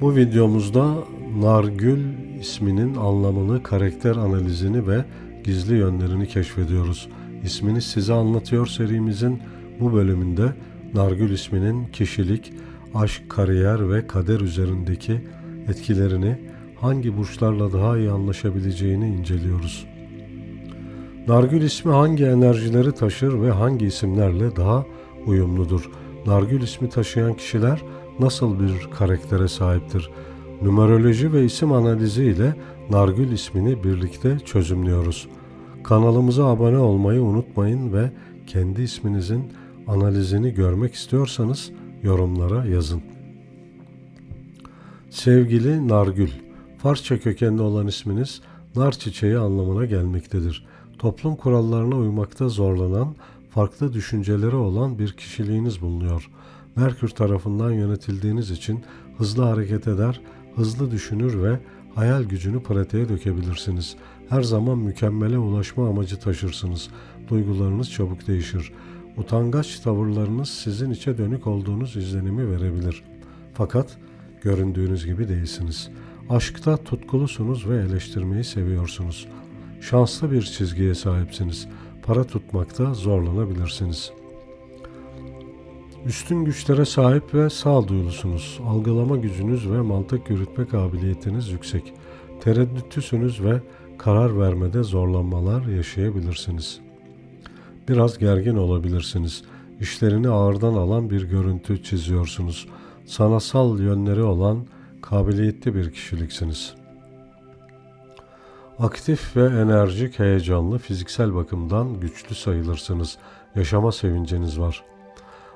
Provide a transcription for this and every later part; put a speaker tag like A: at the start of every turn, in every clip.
A: Bu videomuzda Nargül isminin anlamını, karakter analizini ve gizli yönlerini keşfediyoruz. İsmini size anlatıyor serimizin bu bölümünde Nargül isminin kişilik, aşk, kariyer ve kader üzerindeki etkilerini, hangi burçlarla daha iyi anlaşabileceğini inceliyoruz. Nargül ismi hangi enerjileri taşır ve hangi isimlerle daha uyumludur? Nargül ismi taşıyan kişiler nasıl bir karaktere sahiptir? Numeroloji ve isim analizi ile Nargül ismini birlikte çözümlüyoruz. Kanalımıza abone olmayı unutmayın ve kendi isminizin analizini görmek istiyorsanız yorumlara yazın. Sevgili Nargül, Farsça kökenli olan isminiz nar çiçeği anlamına gelmektedir. Toplum kurallarına uymakta zorlanan, farklı düşünceleri olan bir kişiliğiniz bulunuyor. Merkür tarafından yönetildiğiniz için hızlı hareket eder, hızlı düşünür ve hayal gücünü pratiğe dökebilirsiniz. Her zaman mükemmele ulaşma amacı taşırsınız. Duygularınız çabuk değişir. Utangaç tavırlarınız sizin içe dönük olduğunuz izlenimi verebilir. Fakat göründüğünüz gibi değilsiniz. Aşkta tutkulusunuz ve eleştirmeyi seviyorsunuz. Şanslı bir çizgiye sahipsiniz. Para tutmakta zorlanabilirsiniz. Üstün güçlere sahip ve sağduyulusunuz. Algılama gücünüz ve mantık yürütme kabiliyetiniz yüksek. Tereddütlüsünüz ve karar vermede zorlanmalar yaşayabilirsiniz. Biraz gergin olabilirsiniz. İşlerini ağırdan alan bir görüntü çiziyorsunuz. Sanatsal yönleri olan kabiliyetli bir kişiliksiniz. Aktif ve enerjik, heyecanlı, fiziksel bakımdan güçlü sayılırsınız. Yaşama sevinciniz var.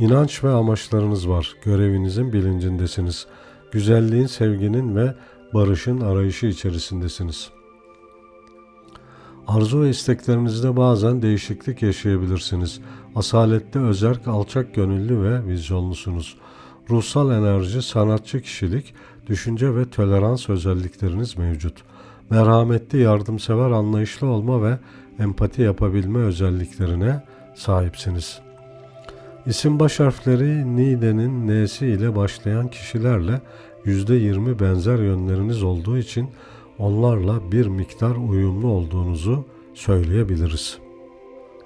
A: İnanç ve amaçlarınız var. Görevinizin bilincindesiniz. Güzelliğin, sevginin ve barışın arayışı içerisindesiniz.'' Arzu ve isteklerinizde bazen değişiklik yaşayabilirsiniz. Asaletli, özerk, alçak gönüllü ve vizyonlusunuz. Ruhsal enerji, sanatçı kişilik, düşünce ve tolerans özellikleriniz mevcut. Merhametli, yardımsever, anlayışlı olma ve empati yapabilme özelliklerine sahipsiniz. İsim baş harfleri Nide'nin N'si ile başlayan kişilerle %20 benzer yönleriniz olduğu için onlarla bir miktar uyumlu olduğunuzu söyleyebiliriz.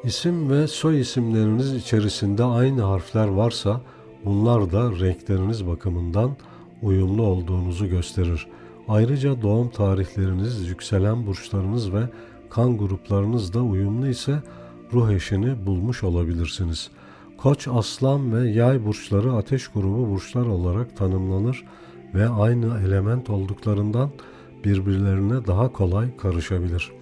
A: İsim ve soy isimleriniz içerisinde aynı harfler varsa bunlar da renkleriniz bakımından uyumlu olduğunuzu gösterir. Ayrıca doğum tarihleriniz, yükselen burçlarınız ve kan gruplarınız da uyumlu ise ruh eşini bulmuş olabilirsiniz. Koç, aslan ve yay burçları ateş grubu burçlar olarak tanımlanır ve aynı element olduklarından birbirlerine daha kolay karışabilir.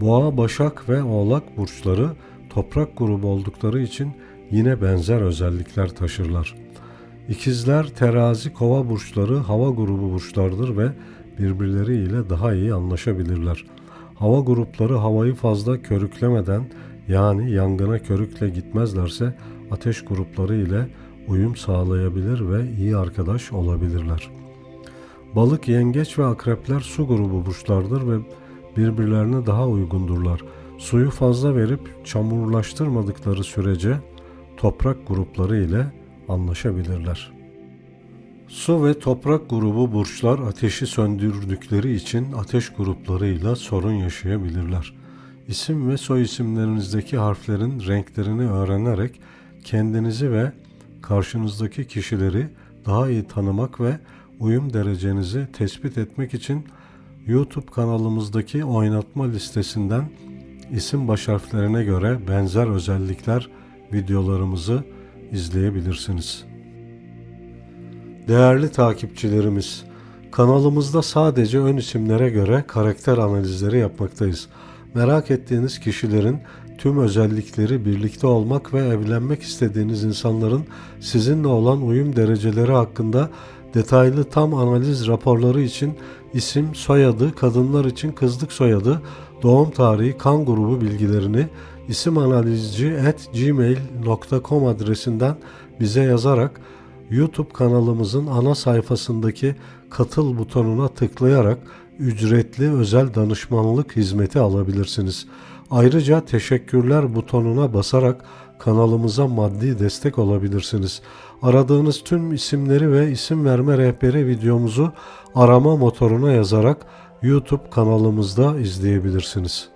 A: Boğa, Başak ve Oğlak burçları toprak grubu oldukları için yine benzer özellikler taşırlar. İkizler, Terazi, Kova burçları hava grubu burçlardır ve birbirleriyle daha iyi anlaşabilirler. Hava grupları havayı fazla körüklemeden yani yangına körükle gitmezlerse ateş grupları ile uyum sağlayabilir ve iyi arkadaş olabilirler.'' Balık, yengeç ve akrepler su grubu burçlardır ve birbirlerine daha uygundurlar. Suyu fazla verip çamurlaştırmadıkları sürece toprak grupları ile anlaşabilirler. Su ve toprak grubu burçlar ateşi söndürdükleri için ateş gruplarıyla sorun yaşayabilirler. İsim ve soy isimlerinizdeki harflerin renklerini öğrenerek kendinizi ve karşınızdaki kişileri daha iyi tanımak ve uyum derecenizi tespit etmek için YouTube kanalımızdaki oynatma listesinden isim baş harflerine göre benzer özellikler videolarımızı izleyebilirsiniz. Değerli takipçilerimiz, kanalımızda sadece ön isimlere göre karakter analizleri yapmaktayız. Merak ettiğiniz kişilerin tüm özellikleri birlikte olmak ve evlenmek istediğiniz insanların sizinle olan uyum dereceleri hakkında detaylı tam analiz raporları için isim, soyadı, kadınlar için kızlık soyadı, doğum tarihi, kan grubu bilgilerini isimanalizci@gmail.com adresinden bize yazarak YouTube kanalımızın ana sayfasındaki katıl butonuna tıklayarak ücretli özel danışmanlık hizmeti alabilirsiniz. Ayrıca teşekkürler butonuna basarak kanalımıza maddi destek olabilirsiniz. Aradığınız tüm isimleri ve isim verme rehberi videomuzu arama motoruna yazarak YouTube kanalımızda izleyebilirsiniz.